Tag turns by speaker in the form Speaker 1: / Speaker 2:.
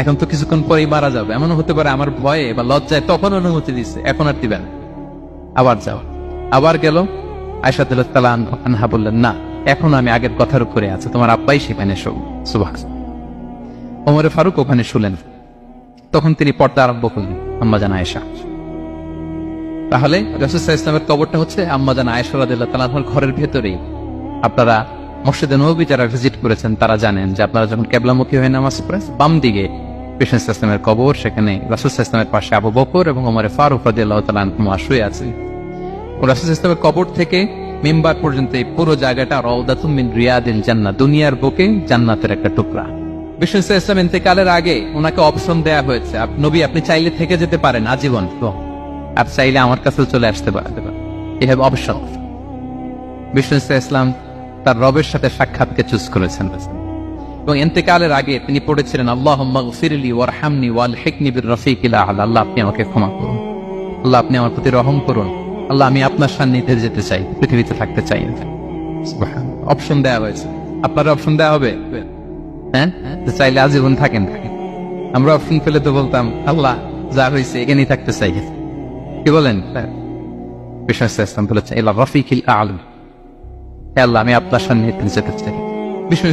Speaker 1: এখন তো কিছুক্ষণ পরেই মারা যাবে। এমন হতে পারে আমার ভয়ে বা লজ্জায় তখন অনুমতি দিচ্ছে এখন আর দিবেন আবার যাও। আবার গেল। আয়সাদুল্লাহ বললেন, না, এখন আমি আগের কথার উপরে আছে। তোমার আব্বাই সেখানে সুভাষ ওমরে ফারুক ওখানে শুলেন। তখন তিনি পর্দা আরম্ভ করলেন আম্মাজান আয়েশা। তাহলে রসুল্লাহ ইসলামের কবরটা হচ্ছে আম্মাজান আয়েশা রাদিল্লাহ তালাহর ঘরের ভেতরেই। আপনারা মসজিদে নবী যারা ভিজিট করেছেন, তারা জানেন যে আপনারা যখন কেবলামুখী হয়ে নামাজ পড়েন বাম দিকে কৃষ্ণ ইসলামের কবর, সেখানে রাসুল ইসলামের পাশে আবু বকর এবং ওমরে ফারুক তালা শুয়ে আছেন রাসুল ইসলামের কবর থেকে মেম্বার পর্যন্ত এই পুরো জায়গাটা রওদাতুম মিন রিয়াদিল জান্নাত দুনিয়ার বুকে জান্নাতের একটা টুকরা। ইসলাম ইন্তেকালের আগে ওনাকে অপশন দেয়া হয়েছে। নবী, আপনি চাইলে থেকে যেতে পারেন, আজীবন। আর চাইলে আমার কাছে চলে আসতে পারেন। এই হ্যাভ অপশন ইসলাম তার রবের সাথে সাক্ষাৎকে চুজ করেছেন। এবং ইন্তেকালের আগে তিনি পড়েছিলেন আল্লাহ আল্লাহ আপনি আমাকে ক্ষমা করুন। আল্লাহ আপনি আমার প্রতি রহম করুন। আল্লাহ আমি আপনার সান্নিধ্যে যেতে চাই, পৃথিবীতে থাকতে চাই। অপশন দেওয়া হয়েছে। আপনার অপশন দেওয়া হবে? হ্যাঁ? চাইলে আজীবন থাকেন। আমরা অপশন পেলে তো বলতাম, আল্লাহ, যা হয়েছে এখানেই থাকতে চাই। কি বলেন? আলম আল্লাহ, আমি আপনার সান্নিধ্যে যেতে চাই। বিষ্ণু